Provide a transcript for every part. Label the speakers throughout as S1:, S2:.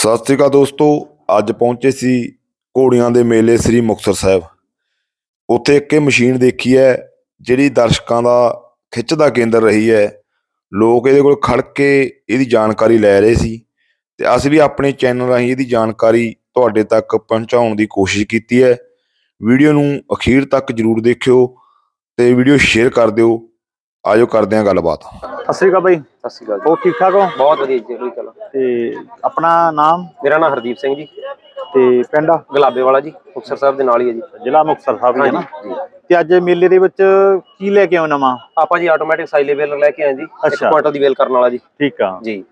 S1: ਸਤਿ ਸ੍ਰੀ ਅਕਾਲ ਦੋਸਤੋ ਅੱਜ ਪਹੁੰਚੇ ਸੀ ਘੋੜੀਆਂ ਦੇ ਮੇਲੇ ਸ੍ਰੀ ਮੁਕਤਸਰ ਸਾਹਿਬ। ਉੱਥੇ ਇੱਕ ਇਹ ਮਸ਼ੀਨ ਦੇਖੀ ਹੈ ਜਿਹੜੀ ਦਰਸ਼ਕਾਂ ਦਾ ਖਿੱਚ ਦਾ ਕੇਂਦਰ ਰਹੀ ਹੈ। ਲੋਕ ਇਹਦੇ ਕੋਲ ਖੜ ਕੇ ਇਹਦੀ ਜਾਣਕਾਰੀ ਲੈ ਰਹੇ ਸੀ ਤੇ ਅਸੀਂ ਵੀ ਆਪਣੇ ਚੈਨਲ ਰਾਹੀਂ ਇਹਦੀ ਜਾਣਕਾਰੀ ਤੁਹਾਡੇ ਤੱਕ ਪਹੁੰਚਾਉਣ ਦੀ ਕੋਸ਼ਿਸ਼ ਕੀਤੀ ਹੈ। ਵੀਡੀਓ ਨੂੰ ਅਖੀਰ ਤੱਕ ਜਰੂਰ ਦੇਖਿਓ ਤੇ ਵੀਡੀਓ ਸ਼ੇਅਰ ਕਰ ਦਿਓ। ਆਜੋ ਕਰਦੇ ਹਾਂ ਗੱਲਬਾਤ।
S2: ਸਤਿ ਸ਼੍ਰੀ ਅਕਾਲ ਬਾਈ।
S3: ਸਤਿ ਸ਼੍ਰੀ ਅਕਾਲ
S2: ਹੋਰ ਠੀਕ ਠਾਕ ਹੋ?
S3: ਬਹੁਤ ਵਧੀਆ ਜੀ ਚਲੋ
S2: ਤੇ ਆਪਣਾ ਨਾਮ?
S3: ਮੇਰਾ ਨਾਮ ਹਰਦੀਪ ਸਿੰਘ ਜੀ।
S2: ਤੇ ਪਿੰਡ?
S3: ਗੁਲਾਬੇ ਵਾਲਾ ਜੀ ਮੁਕਤਸਰ ਸਾਹਿਬ ਦੇ ਨਾਲ ਹੀ ਹੈ ਜੀ।
S2: ਜ਼ਿਲ੍ਹਾ ਮੁਕਤਸਰ ਸਾਹਿਬ ਹੀ ਹੈ ਨਾ? ਤੇ ਅੱਜ ਮੇਲੇ ਦੇ ਵਿੱਚ ਕੀ ਲੈ ਕੇ ਆਉ ਨਵਾਂ?
S3: ਆਪਾਂ ਜੀ ਆਟੋਮੈਟਿਕ ਸਾਈਲੇ ਵੇਲਰ ਲੈ ਕੇ ਆਏ ਜੀ ਇੱਕ
S2: ਅੱਛਾ।
S3: ਕੁਆਂਟਲ ਦੀ ਵੇਲ ਕਰਨ ਵਾਲਾ ਜੀ।
S2: ਠੀਕ ਆ।
S3: ਜੀ।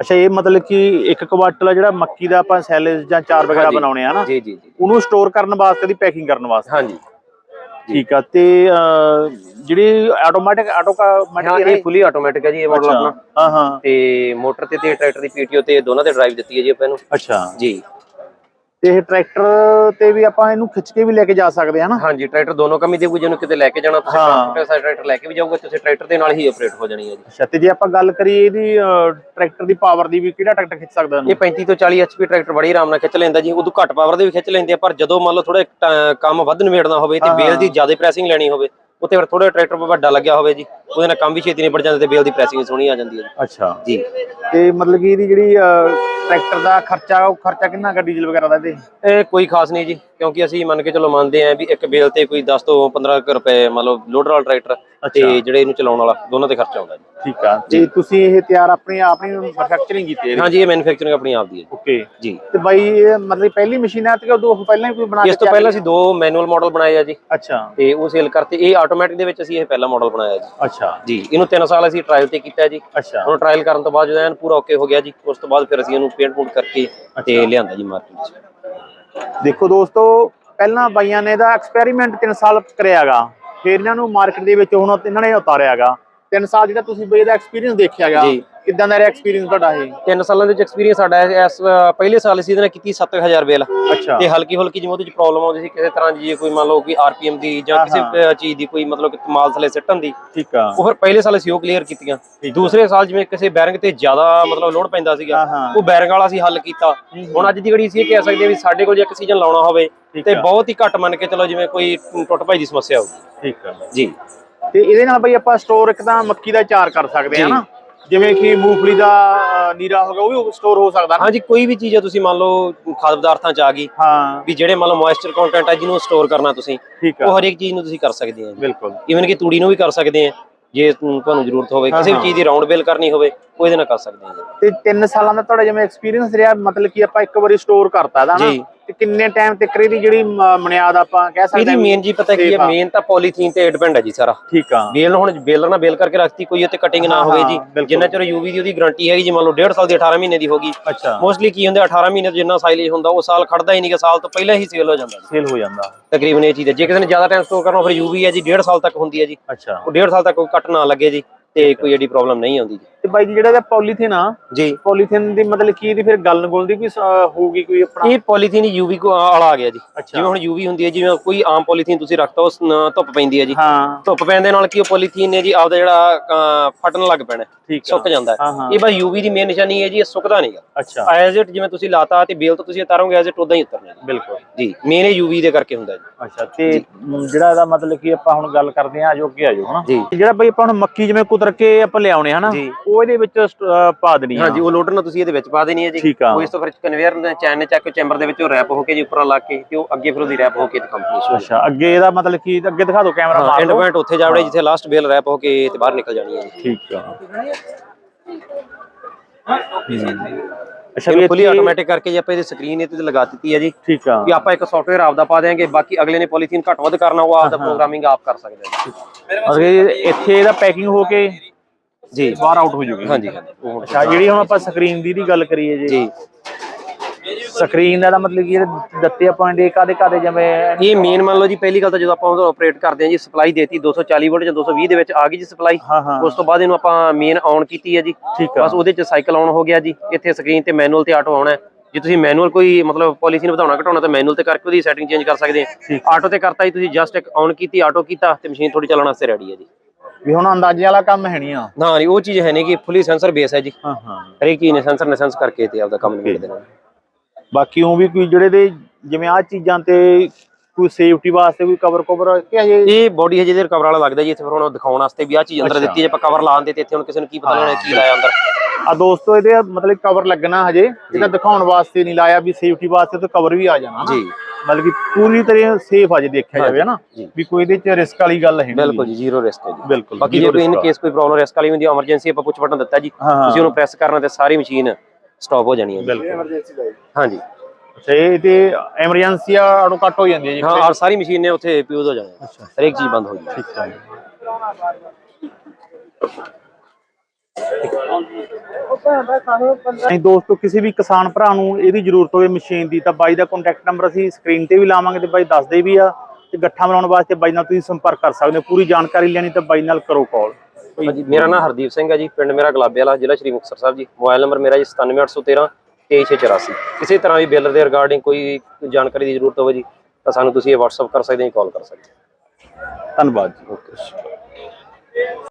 S2: ਅੱਛਾ ਇਹ ਮਤਲਬ ਕਿ ਇੱਕ ਕੁਆਟਲ ਆ ਜਿਹੜਾ ਮੱਕੀ ਦਾ ਆਪਾਂ ਸੈਲੇਜ ਜਾਂ ਚਾਰ ਵਗੈਰਾ। ਬਣਾਉਣੇ ਆ ਨਾ?
S3: ਜੀ ਜੀ ਜੀ।
S2: ਉਹਨੂੰ ਸਟੋਰ ਕਰਨ ਵਾਸਤੇ ਦੀ ਪੈਕਿੰਗ ਕਰਨ ਵਾਸਤੇ?
S3: ਹਾਂਜੀ।
S2: ਠੀਕ ਆ ਤੇ ਅਹ, ਜਿਹੜੀ ਆਟੋਮੈਟਿਕ ਆਟੋ ਕਾ
S3: ਹਾਂ ਇਹ ਫੁੱਲੀ ਆਟੋਮੈਟਿਕ ਹੈ ਜੀ ਇਹ ਮਾਡਲ
S2: ਅੱਛਾ।
S3: ਆਪਣਾ।
S2: ਹਾਂ ਹਾਂ।
S3: ਤੇ ਮੋਟਰ ਤੇ ਤੇ ਟਰੈਕਟਰ ਦੀ ਪੀਟੀਓ ਤੇ ਦੋਨਾਂ ਤੇ ਡਰਾਈਵ ਦਿੱਤੀ ਹੈ ਜੀ ਆਪਾਂ ਇਹਨੂੰ।
S2: ਅੱਛਾ।
S3: ਜੀ।
S2: ਤੇ ਇਹ ਟਰੈਕਟਰ ਤੇ ਵੀ ਆਪਾਂ ਇਹਨੂੰ ਖਿੱਚ ਕੇ ਵੀ ਲੈ ਕੇ ਜਾ ਸਕਦੇ ਆ ਨਾ
S3: ਹਾਂਜੀ ਟਰੈਕਟਰ ਦੋਨੋਂ ਕੰਮ ਹੀ ਦੇਊਗਾ ਜਿਹਨੂੰ ਕਿਤੇ ਲੈ ਕੇ ਜਾਣਾ ਤੁਸੀਂ
S2: ਹਾਂ।
S3: ਟਰਾਂਸਪੋਰਟ ਸਾਈਡ ਟਰੈਕਟਰ ਲੈ ਕੇ ਵੀ ਜਾਊਗਾ ਤੁਸੀਂ ਟਰੈਕਟਰ ਦੇ ਨਾਲ ਹੀ ਆਪਰੇਟ ਹੋ ਜਾਣੀ ਹੈ ਜੀ
S2: ਅੱਛਾ ਤੇ ਜੇ ਆਪਾਂ ਗੱਲ ਕਰੀਏ ਇਹਦੀ ਟਰੈਕਟਰ ਦੀ ਪਾਵਰ ਦੀ ਵੀ ਕਿਹੜਾ ਟਰੈਕਟਰ ਖਿੱਚ ਸਕਦਾ
S3: ਇਹ
S2: ਇਹਨੂੰ
S3: 35 ਤੋਂ 40 ਐਚਪੀ ਟਰੈਕਟਰ ਬੜੀ ਆਰਾਮ ਨਾਲ ਖਿੱਚ ਲੈਂਦਾ ਜੀ ਉਦੋਂ ਘੱਟ ਪਾਵਰ ਦੇ ਵੀ ਖਿੱਚ ਲੈਂਦੇ ਆ ਪਰ ਜਦੋਂ ਮੰਨ ਲਓ ਥੋੜਾ ਕੰਮ ਵੱਧ ਨਿਬੇੜਨਾ ਹੋਵੇ ਤੇ
S2: ਹਾਂ,
S3: ਬੇਲ ਦੀ
S2: ਹਾਂ।
S3: ਜ਼ਿਆਦਾ ਪ੍ਰੈਸਿੰਗ ਲੈਣੀ ਹੋਵੇ ਉੱਤੇ ਫਿਰ ਥੋੜਾ ਟਰੈਕਟਰ ਵੱਡਾ ਲੱਗਿਆ ਹੋਵੇ ਜੀ ਉਹਦੇ ਨਾਲ ਕੰਮ ਵੀ ਛੇਤੀ ਨਿਬੜ ਜਾਂਦਾ ਤੇ ਬੇਲ ਦੀ ਪ੍ਰੈਸਿੰਗ ਸੋਹਣੀ ਆ ਜਾਂਦੀ ਹੈ
S2: ਅੱਛਾ।
S3: ਜੀ।
S2: ਤੇ ਮਤਲਬ ਕਿ ਇਹਦੀ ਜਿਹੜੀ ਟਰੈਕਟਰ ਦਾ ਖਰਚਾ ਉਹ ਖਰਚਾ ਕਿੰਨਾ ਗਾ ਡੀਜ਼ਲ ਵਗੈਰਾ ਦਾ ਇਹਦੇ?
S3: ਇਹ ਕੋਈ ਖਾਸ ਨਹੀਂ ਜੀ ਕਿਉਂਕਿ ਅਸੀਂ ਮੰਨ ਕੇ ਚਲੋ ਮੰਨਦੇ ਆਂ ਵੀ ਇੱਕ ਬੇਲ ਤੇ ਕੋਈ 10 ਤੋਂ 15 ਕੁ ਰੁਪਏ ਮਤਲਬ ਲੋਡਰ ਵਾਲਾ ਟਰੈਕਟਰ ਤੇ ਜਿਹੜੇ ਇਹਨੂੰ ਚਲਾਉਣ ਵਾਲਾ ਦੋਨਾਂ ਤੇ ਖਰਚਾ ਆਉਂਦਾ ਜੀ।
S2: ਠੀਕ ਆ। ਤੇ ਤੁਸੀਂ ਇਹ ਤਿਆਰ ਆਪਣੀ ਆਪਣੀ ਮੈਨੂਫੈਕਚਰਿੰਗ ਕੀਤੀ ਹੈ
S3: ਹਾਂਜੀ ਇਹ ਮੈਨੂਫੈਕਚਰਿੰਗ ਆਪਣੀ ਆਪ ਦੀ ਹੈ
S2: ਓਕੇ
S3: ਜੀ ਜੀ।
S2: ਤੇ ਬਾਈ ਇਹ ਮਤਲਬ ਪਹਿਲੀ ਮਸ਼ੀਨ ਹੈ ਤੇ ਉਦੋਂ ਪਹਿਲਾਂ ਹੀ ਕੋਈ ਬਣਾ
S3: ਇਸ ਤੋਂ ਪਹਿਲਾਂ ਅਸੀਂ ਦੋ ਮੈਨੂਅਲ ਮਾਡਲ ਬਣਾਏ ਆ ਜੀ।
S2: ਅੱਛਾ।
S3: ਤੇ ਉਹ ਸੇਲ ਕਰਤੇ ਇਹ ਆਟੋਮੈਟਿਕ ਦੇ ਵਿੱਚ ਅਸੀਂ ਇਹ ਪਹਿਲਾ ਮਾਡਲ ਬਣਾਇਆ ਜੀ।
S2: ਅੱਛਾ।
S3: ਜੀ ਇਹਨੂੰ 3 ਸਾਲ ਅਸੀਂ ਟ੍ਰਾਇਲ ਤੇ ਕੀਤਾ ਜੀ।
S2: ਅੱਛਾ।
S3: ਹੁਣ ਟ੍ਰਾਇਲ ਕਰਨ ਤੋਂ ਬਾਅਦ ਜਦੋਂ ਐਨ ਪੂਰਾ ਓਕੇ ਹੋ ਗਿਆ ਜੀ ਉਸ ਤੋਂ ਬਾਅਦ ਫਿਰ ਅਸੀਂ ਇਹਨੂੰ ਪੇਂਟ ਪੂਟ ਕਰਕੇ ਤੇ ਲਿਆਂਦਾ ਜੀ ਮਾਰਕੀਟ 'ਚ
S2: ਦੇਖੋ ਦੋਸਤੋ ਪਹਿਲਾਂ ਬਾਈਆਂ ਨੇ ਦਾ ਐਕਸਪੈਰੀਮੈਂਟ 3 ਸਾਲ ਕਰਿਆਗਾ। ਫਿਰ ਇਹਨਾਂ ਨੂੰ ਮਾਰਕੀਟ ਦੇ ਵਿੱਚ ਹੁਣ ਇਹਨਾਂ ਨੇ ਉਤਾਰਿਆਗਾ। 3 ਸਾਲ ਜਿਹੜਾ ਤੁਸੀਂ ਬਈ ਦਾ ਐਕਸਪੀਰੀਅੰਸ ਦੇਖਿਆਗਾ
S3: ਜੀ।
S2: ਕਿਦਾਂ ਦਾ ਰਿਹਾ ਐਕਸਪੀਰੀਅੰਸ ਤੁਹਾਡਾ ਇਹ?
S3: ਤਿੰਨ ਸਾਲਾਂ ਦੇ ਵਿੱਚ ਐਕਸਪੀਰੀਅੰਸ ਸਾਡਾ ਹੈ ਇਸ ਅ, ਪਹਿਲੇ ਸਾਲ ਅਸੀਂ ਇਹਦੇ ਨਾਲ ਕੀਤੀ 7000 ਬੇਲ
S2: ਅੱਛਾ।
S3: ਤੇ ਹਲਕੀ ਹਲਕੀ ਜਿਵੇਂ ਉਹਦੇ ਵਿੱਚ ਪ੍ਰੋਬਲਮ ਆਉਂਦੀ ਸੀ ਕਿਸੇ ਤਰ੍ਹਾਂ ਦੀ ਜੇ ਕੋਈ ਮੰਨ ਲਓ ਕੋਈ ਆਰਪੀਐਮ ਦੀ ਜਾਂ ਕਿਸੇ ਅ, ਚੀਜ਼ ਦੀ ਕੋਈ ਮਤਲਬ ਕਿ ਮਾਲ ਥਲੇ ਸਿੱਟਣ ਦੀ
S2: ਠੀਕ ਆ।
S3: ਉਹ ਫਿਰ ਪਹਿਲੇ ਸਾਲ ਅਸੀਂ ਉਹ ਕਲੀਅਰ ਕੀਤੀਆਂ। ਦੂਸਰੇ ਸਾਲ ਜਿਵੇਂ ਕਿਸੇ ਬੈਰਿੰਗ ਤੇ ਜ਼ਿਆਦਾ ਮਤਲਬ ਲੋਡ ਪੈਂਦਾ ਸੀਗਾ
S2: ਹਾਂ, ਹਾਂ।
S3: ਉਹ ਬੈਰਿੰਗ ਵਾਲਾ ਅਸੀਂ ਹੱਲ ਕੀਤਾ। ਹੁਣ ਅੱਜ ਦੀ ਘੜੀ ਅਸੀਂ ਇਹ ਕਹਿ ਸਕਦੇ ਹਾਂ ਵੀ ਸਾਡੇ ਕੋਲ ਜੇ ਇੱਕ ਸੀਜ਼ਨ ਲਾਉਣਾ ਹੋਵੇ
S2: ਠੀਕ
S3: ਤੇ
S2: ਆ।
S3: ਬਹੁਤ ਹੀ ਘੱਟ ਮੰਨ ਕੇ ਚਲੋ ਜਿਵੇਂ ਕੋਈ ਟੁੱਟ ਭਾਈ ਦੀ ਸਮੱਸਿਆ ਹੋਊਗੀ
S2: ਠੀਕ ਆ।
S3: ਜੀ।
S2: ਤੇ ਇਹਦੇ ਨਾਲ ਬਈ ਆਪਾਂ ਸਟੋਰ ਇੱਕ ਤਾਂ ਮੱਕੀ ਦਾ ਚਾਰ ਕਰ ਸਕਦੇ ਆ। ਨਾ ਜਿਵੇਂ ਕਿ ਮੂੰਗਫਲੀ ਦਾ ਨੀਰਾ ਹੋ ਗਿਆ ਉਹ ਵੀ ਸਟੋਰ ਹੋ ਸਕਦਾ ਨਾ।
S3: ਹਾਂਜੀ ਕੋਈ ਵੀ ਚੀਜ਼ ਹੈ ਤੁਸੀਂ ਮੰਨ ਲਓ ਖਾਦ ਪਦਾਰਥਾਂ ਚ ਆ ਗਈ
S2: ਹਾਂ।
S3: ਵੀ ਜਿਹੜੇ ਮੰਨ ਲਓ ਮੋਇਸਚਰ ਕੰਟੈਂਟ ਹੈ ਜਿਹਨੂੰ ਸਟੋਰ ਕਰਨਾ ਤੁਸੀਂ
S2: ਠੀਕ ਆ।
S3: ਉਹ ਹਰੇਕ ਚੀਜ਼ ਨੂੰ ਤੁਸੀਂ ਕਰ ਸਕਦੇ ਆ
S2: ਬਿਲਕੁਲ।
S3: ਇਵਨ ਕਿ ਤੂੜੀ ਨੂੰ ਵੀ ਕਰ ਸਕਦੇ ਆ ਜੇ ਤੁਹਾਨੂੰ ਜ਼ਰੂਰਤ ਹੋਵੇ ਕਿਸੇ ਵੀ ਚੀਜ਼ ਦੀ ਰਾਉਂਡ ਬੇਲ ਕਰਨੀ ਹੋਵੇ ਉਹ ਇਹਦੇ ਨਾਲ ਕਰ ਸਕਦੇ ਆ
S2: ਤੇ 3 ਸਾਲਾਂ ਦਾ ਤੁਹਾਡਾ ਜਿਵੇਂ ਐਕਸਪੀਰੀਅੰਸ ਰਿਹਾ ਮਤਲਬ ਕਿ ਆਪਾਂ ਇੱਕ ਵਾਰੀ ਸਟੋਰ ਕਰਤਾ ਇਹਦਾ ਨਾ
S3: ਜੀ।
S2: ਤੇ ਕਿੰਨੇ ਟਾਈਮ ਤੱਕ ਇਹਦੀ ਜਿਹੜੀ ਮ- ਬੁਨਿਆਦ ਆਪਾਂ ਕਹਿ ਸਕਦੇ
S3: ਇਹਦੀ ਮੇਨ ਜੀ ਪਤਾ ਕੀ ਹੈ। ਮੇਨ ਤਾਂ ਪੋਲੀਥੀਨ ਤੇ ਡਿਪੈਂਡ ਹੈ ਜੀ ਸਾਰਾ।
S2: ਠੀਕ ਆ।
S3: ਬੇਲ ਹੁਣ ਬੇਲਰ ਨਾਲ ਬੇਲ ਕਰਕੇ ਰੱਖਤੀ ਕੋਈ ਉੱਤੇ ਕਟਿੰਗ ਨਾ ਹੋਵੇ ਜੀ। ਜਿੰਨਾ ਚਿਰ ਯੂਵੀ ਦੀ ਉਹਦੀ ਗਾਰੰਟੀ ਹੈਗੀ ਜੀ ਮੰਨ ਲਓ 1.5 ਸਾਲ ਦੀ 18 ਮਹੀਨੇ ਦੀ ਹੋਗੀ
S2: ਅੱਛਾ।
S3: ਮੋਸਟਲੀ ਕੀ ਹੁੰਦਾ 18 ਮਹੀਨੇ ਤੋਂ ਜਿੰਨਾ ਸਾਈਲੇਜ ਹੁੰਦਾ ਉਹ ਸਾਲ ਖੜਦਾ ਹੀ ਨਹੀਂਗਾ ਸਾਲ ਤੋਂ ਪਹਿਲਾਂ ਹੀ ਸੇਲ ਹੋ ਜਾਂਦਾ।
S2: ਸੇਲ ਹੋ ਜਾਂਦਾ।
S3: ਤਕਰੀਬਨ ਇਹ ਚੀਜ਼ ਹੈ। ਜੇ ਕਿਸੇ ਨੇ ਜ਼ਿਆਦਾ ਟਾਈਮ ਸਟੋਰ ਕਰਨਾ ਫਿਰ ਯੂਵੀ ਹੈ ਜੀ 1.5 ਸਾਲ ਤੱਕ ਹੁੰਦੀ ਹੈ ਜੀ।
S2: ਅੱਛਾ।
S3: ਉਹ 1.5 ਸਾਲ ਤੱਕ ਕੋਈ ਕੱਟ ਨਾ ਲੱਗੇ ਜੀ। ਤੇ ਕੋਈ ਐਡੀ ਪ੍ਰੋਬਲਮ ਨਹੀਂ ਆਉਂਦੀ ਜੀ।
S2: ਤੇ ਬਾਈ ਜੀ ਜਿਹੜਾ ਇਹਦਾ ਪੋਲੀਥੀਨ ਆ
S3: ਜੀ।
S2: ਪੋਲੀਥੀਨ ਦੀ ਮਤਲਬ ਕੀ ਇਹਦੀ ਫਿਰ ਗੱਲ ਗੁਲ ਦੀ ਕੋਈ ਹੋਊਗੀ ਕੋਈ ਆਪਣਾ?
S3: ਇਹ ਪੋਲੀਥੀਨ ਯੂਵੀ ਕੋ ਵਾਲਾ ਆ ਗਿਆ ਜੀ। ਜਿਵੇਂ ਹੁਣ ਯੂਵੀ ਹੁੰਦੀ ਹੈ ਜਿਵੇਂ ਕੋਈ ਆਮ ਪੋਲੀਥੀਨ ਤੁਸੀਂ ਰੱਖਤਾ ਉਸ ਧੁੱਪ ਪੈਂਦੀ ਹੈ ਜੀ।
S2: ਹਾਂ।
S3: ਧੁੱਪ ਪੈਣ ਦੇ ਨਾਲ ਕੀ ਉਹ ਪੋਲੀਥੀਨ ਨੇ ਜੀ ਆਪਦਾ ਜਿਹੜਾ ਫਟਣ ਲੱਗ ਪੈਣਾ।
S2: ਆ।
S3: ਸੁੱਕ ਜਾਂਦਾ। ਇਹ ਬਸ ਯੂਵੀ ਦੀ ਮੇਨ ਨਿਸ਼ਾਨੀ ਹੈ ਜੀ ਇਹ ਸੁੱਕਦਾ ਨਹੀਂਗਾ
S2: ਅੱਛਾ।
S3: ਐਜ਼ ਇਟ ਜਿਵੇਂ ਤੁਸੀਂ ਲਾਤਾ ਤੇ ਬੇਲ ਤੋਂ ਤੁਸੀਂ ਉਤਾਰੋਗੇ ਐਜ਼ ਇਟ ਉਦਾਂ ਹੀ ਉਤਰਨਾ ਜੀ।
S2: ਬਿਲਕੁਲ।
S3: ਜੀ ਮੇਨ ਇਹ ਯੂਵੀ ਦੇ ਕਰਕੇ ਹੁੰਦਾ ਜੀ।
S2: ਅੱਛਾ ਤੇ ਜਿਹੜਾ ਇਹਦਾ ਮਤਲਬ ਕਿ ਆਪਾਂ ਹੁਣ ਗੱਲ ਕਰਦੇ ਆ ਆਜੋ ਅੱਗੇ ਹਨਾ?
S3: ਜੀ।
S2: ਜਿਹੜਾ ਬਈ ਆਪਾਂ ਹੁਣ ਮੱਕੀ ਜਿਵੇਂ ਕੁਤਰ ਕੇ ਆਪਾਂ ਲਿਆਉਣੇ ਹਨਾ?
S3: ਜੀ।
S2: ਉਹ ਇਹਦੇ ਵਿੱਚ ਪਾ ਦੇਣੀ ਆ।
S3: ਹਾਂਜੀ ਉਹ ਲੋਡਰ ਨੂੰ ਤੁਸੀਂ ਇਹਦੇ ਵਿੱਚ ਪਾ ਦੇਣੀ ਹੈ ਜੀ।
S2: ਠੀਕ ਆ।
S3: ਉਹ ਇਸ ਤੋਂ ਫਿਰ ਕਨਵੇਅਰ ਦੇ ਚੈਨ ਨੇ ਚੱਕ ਕੇ ਚੈਂਬਰ ਦੇ ਵਿੱਚ ਉਹ ਰੈਪ ਹੋ ਕੇ ਜੀ ਉੱਪਰ ਲਾ ਕੇ ਤੇ ਉਹ ਅੱਗੇ ਫਿਰ ਉਹਦੀ ਰੈਪ ਹੋ ਕੇ ਤੇ ਕੰਪਲੀਟ ਹੋ
S2: ਅੱਛਾ ਅੱਗੇ ਇਹਦਾ ਮਤਲਬ ਕੀ ਅੱਗੇ ਦਿਖਾ ਦਿਓ ਕੈਮਰਾ ਮਾਰ
S3: ਐਂਡ
S2: ਲਓ
S3: ਪੁਆਇੰਟ ਉੱਥੇ ਜਾਵੜੇ ਜਿੱਥੇ ਲਾਸਟ ਬੇਲ ਰੈਪ ਹੋ ਕੇ ਤੇ ਬਾਹਰ ਨਿਕਲ ਜਾਣੀ ਹੈ ਜੀ।
S2: ਠੀਕ ਆ। ਅੱਛਾ ਵੀ
S3: ਫੁੱਲੀ ਆਟੋਮੈਟਿਕ ਕਰਕੇ ਜੇ ਆਪਾਂ ਇਹਦੀ ਸਕਰੀਨ ਇਹ ਤੇ ਲਗਾ ਦਿੱਤੀ ਹੈ ਜੀ।
S2: ਠੀਕ ਆ।
S3: ਵੀ ਆਪਾਂ ਇੱਕ ਸੌਫਟਵੇਅਰ ਆਪਦਾ ਪਾ ਦੇਾਂਗੇ ਬਾਕੀ ਅਗਲੇ ਨੇ ਪੋਲੀਥੀਨ ਘੱਟ ਵੱਧ ਕਰਨਾ ਉਹ ਆਪਦਾ ਪ੍ਰੋਗਰਾਮਿੰਗ ਆਪ ਕਰ ਸਕਦੇ ਆ
S2: ਮਤਲਬ ਕਿ ਇੱਥੇ ਇਹਦਾ ਪੈਕਿੰਗ ਹੋ ਕੇ
S3: ਜੀ।
S2: ਬਾਹਰ ਆਊਟ ਹੋ ਜੂਗੀ
S3: ਹਾਂਜੀ
S2: ਅੱਛਾ ਜਿਹੜੀ ਹੁਣ ਆਪਾਂ ਸਕਰੀਨ ਦੀ ਦੀ ਗੱਲ ਕਰੀਏ ਜੀ।
S3: ਜੀ।
S2: ਸਕਰੀਨ ਦਾ ਮਤਲਬ ਕਿ ਇਹ ਦਿੱਤੇ ਆਪਾਂ ਦੇ ਕਾਦੇ ਕਾਦੇ ਜਿਵੇਂ
S3: ਇਹ ਮੇਨ ਮੰਨ ਲਓ ਜੀ ਪਹਿਲੀ ਗੱਲ ਤਾਂ ਜਦੋਂ ਆਪਾਂ ਉਹਨੂੰ ਆਪਰੇਟ ਕਰਦੇ ਹਾਂ ਜੀ ਸਪਲਾਈ ਦੇਤੀ 240 ਵੋਲਟ ਜਾਂ 220 ਦੇ ਵਿੱਚ ਆ ਗਈ ਜੀ ਸਪਲਾਈ
S2: ਹਾਂ ਹਾਂ।
S3: ਉਸ ਤੋਂ ਬਾਅਦ ਇਹਨੂੰ ਆਪਾਂ ਮੇਨ ਆਨ ਕੀਤੀ ਹੈ ਜੀ।
S2: ਠੀਕ ਆ।
S3: ਬਸ ਉਹਦੇ ਚ ਸਾਈਕਲ ਆਨ ਹੋ ਗਿਆ ਜੀ। ਇੱਥੇ ਸਕਰੀਨ ਤੇ ਮੈਨੂਅਲ ਤੇ ਆਟੋ ਆਉਣਾ ਹੈ। ਜੇ ਤੁਸੀਂ ਮੈਨੂਅਲ ਕੋਈ ਮਤਲਬ ਪੋਲੀਥੀਨ ਵਧਾਉਣਾ ਘਟਾਉਣਾ ਤਾਂ ਮੈਨੂਅਲ ਤੇ ਕਰਕੇ ਉਹਦੀ ਸੈਟਿੰਗ ਚੇਂਜ ਕਰ ਸਕਦੇ ਆ
S2: ਠੀਕ।
S3: ਆਟੋ ਤੇ ਕਰਤਾ ਜੀ ਤੁਸੀਂ ਜਸਟ ਇੱਕ ਆਨ ਕੀਤੀ ਆਟੋ ਕੀਤਾ ਤੇ ਮਸ਼ੀਨ ਥੋੜੀ ਚੱਲਣ ਵਾਸਤੇ ਰੈਡੀ ਹੈ ਜੀ।
S2: ਵੀ ਹੁਣ ਅੰਦਾਜ਼ੇ ਵਾਲਾ ਕੰਮ ਹੈ ਨਹੀਂ ਆ।
S3: ਨਾ ਨਹੀਂ ਉਹ ਚੀਜ਼ ਹੈ ਨਹੀਂ ਕਿ ਫੁੱਲੀ ਸੈਂਸਰ ਬੇਸ ਹੈ ਜੀ।
S2: ਹਾਂ ਹਾਂ।
S3: ਹਰੇਕ ਚੀਜ਼ ਨੇ ਸੈਂਸਰ ਨੇ ਸੈਂਸ ਕਰਕੇ ਤੇ ਆਪਦਾ ਕੰਮ ਨਿਬੇੜ ਦੇਣਾ।
S2: ਬਾਕੀ ਉਹ ਵੀ ਕੋਈ ਜਿਹੜੇ ਦੇ ਜਿਵੇਂ ਆ ਚੀਜ਼ਾਂ ਤੇ ਕੋਈ ਸੇਫਟੀ ਵਾਸਤੇ ਕੋਈ ਕਵਰ ਕਵਰ ਕਿ ਹਜੇ?
S3: ਇਹ ਬੋਡੀ ਹਜੇ ਦੇ ਕਵਰ ਵਾਲਾ ਲੱਗਦਾ ਜੀ ਇੱਥੇ ਫਿਰ ਹੁਣ ਦਿਖਾਉਣ ਵਾਸਤੇ ਵੀ ਆ ਚੀਜ਼ ਅੰਦਰ। ਦਿੱਤੀ ਜੇ ਆਪਾਂ ਕਵਰ ਲਾਉਣ ਦੇ ਤੇ ਇੱਥੇ ਹੁਣ ਕਿਸੇ ਨੂੰ ਕੀ ਪਤਾ ਲੈਣਾ ਕੀ ਲਾਇਆ ਅੰਦਰ।
S2: ਆ ਦੋਸਤੋ ਇਹਦੇ ਮਤਲਬ ਕਵਰ ਲੱਗਣਾ ਹਜੇ ਇਹਦਾ ਦਿਖਾਉਣ ਵਾਸਤੇ ਨਹੀਂ ਲਾਇਆ ਵੀ ਸੇਫਟੀ ਵਾਸਤੇ ਤਾਂ ਕਵਰ ਵੀ ਆ ਜਾਣਾ
S3: ਜੀ।
S2: ਮਤਲਬ ਕਿ ਪੂਰੀ ਤਰ੍ਹਾਂ ਸੇਫ ਅਜੇ ਦੇਖਿਆ ਜਾਵੇ ਨਾ
S3: ਜੀ।
S2: ਵੀ ਕੋਈ ਇਹਦੇ ਚ ਰਿਸਕ ਵਾਲੀ ਗੱਲ ਹੈ ਨਹੀਂ।
S3: ਬਿਲਕੁਲ ਜੀ ਜ਼ੀਰੋ ਰਿਸਕ ਹੈ ਜੀ।
S2: ਬਿਲਕੁਲ
S3: ਬਾਕੀ ਜੇ ਕੋਈ ਇਨ ਕੇਸ ਕੋਈ ਪ੍ਰੋਬਲਮ ਰਿਸਕ ਵਾਲੀ ਹੁੰਦੀ ਹੈ ਐਮਰਜੈਂਸੀ ਆਪਾਂ ਪੁੱਛ ਬਟਨ ਦਿੱਤਾ ਜੀ। ਤੁਸੀਂ ਉਹਨੂੰ ਪ੍ਰੈਸ ਕਰਨਾ ਤੇ ਸਾਰੀ ਮਸ਼ੀਨ ਸਟਾਪ ਹੋ ਜਾਣੀ ਹੈ ਜੀ।
S2: ਬਿਲਕੁਲ।
S3: ਹਾਂਜੀ।
S2: ਅੱਛਾ ਇਹ ਤੇ ਐਮਰਜੈਂਸੀ ਆ ਆਟੋ ਕੱਟ ਹੋ ਜਾਂਦੀ ਹੈ ਜੀ
S3: ਹਾਂ ਔਰ ਸਾਰੀ ਮਸ਼ੀਨ ਨੇ ਉੱਥੇ ਫਿਊਜ਼ ਹੋ ਜਾਣਾ ਹਰੇਕ ਚੀਜ਼ ਬੰਦ ਹੋ ਜਾਣੀ
S2: ਠੀਕ ਹੈ। ਨਹੀਂ ਦੋਸਤੋ ਕਿਸੇ ਵੀ ਕਿਸਾਨ ਭਰਾ ਨੂੰ ਇਹਦੀ ਜ਼ਰੂਰਤ ਹੋਵੇ ਮਸ਼ੀਨ ਦੀ ਤਾਂ ਬਾਈ ਦਾ ਕੰਟੈਕਟ ਨੰਬਰ ਅਸੀਂ ਸਕਰੀਨ ਤੇ ਵੀ ਲਾਵਾਂਗੇ ਤੇ ਬਾਈ ਦੱਸਦੇ ਵੀ ਆ ਤੇ ਗੱਠਾ ਬਣਾਉਣ ਵਾਸਤੇ ਬਾਈ ਨਾਲ ਤੁਸੀਂ ਸੰਪਰਕ ਕਰ ਸਕਦੇ ਹੋ। ਪੂਰੀ ਜਾਣਕਾਰੀ ਲੈਣੀ ਤਾਂ ਬਾਈ ਨਾਲ ਕਰੋ ਕਾਲ
S3: ਹਾਂਜੀ ਮੇਰਾ ਨਾਮ ਹਰਦੀਪ ਸਿੰਘ ਹੈ ਜੀ ਪਿੰਡ ਮੇਰਾ ਗੁਲਾਬੇ ਵਾਲਾ ਜ਼ਿਲ੍ਹਾ ਸ਼੍ਰੀ ਮੁਕਤਸਰ ਸਾਹਿਬ ਜੀ। ਮੋਬਾਈਲ ਨੰਬਰ ਮੇਰਾ ਜੀ 97813 23684 ਕਿਸੇ ਤਰ੍ਹਾਂ ਵੀ ਬਿੱਲ ਦੇ ਰਿਗਾਰਡਿੰਗ ਕੋਈ ਜਾਣਕਾਰੀ ਦੀ ਜ਼ਰੂਰਤ ਹੋਵੇ ਜੀ ਤਾਂ ਸਾਨੂੰ ਤੁਸੀਂ ਇਹ WhatsApp ਕਰ ਸਕਦੇ ਹੋ ਕਾਲ ਕਰ ਸਕਦੇ ਹੋ।
S2: ਧੰਨਵਾਦ ਜੀ।
S3: ਓਕੇ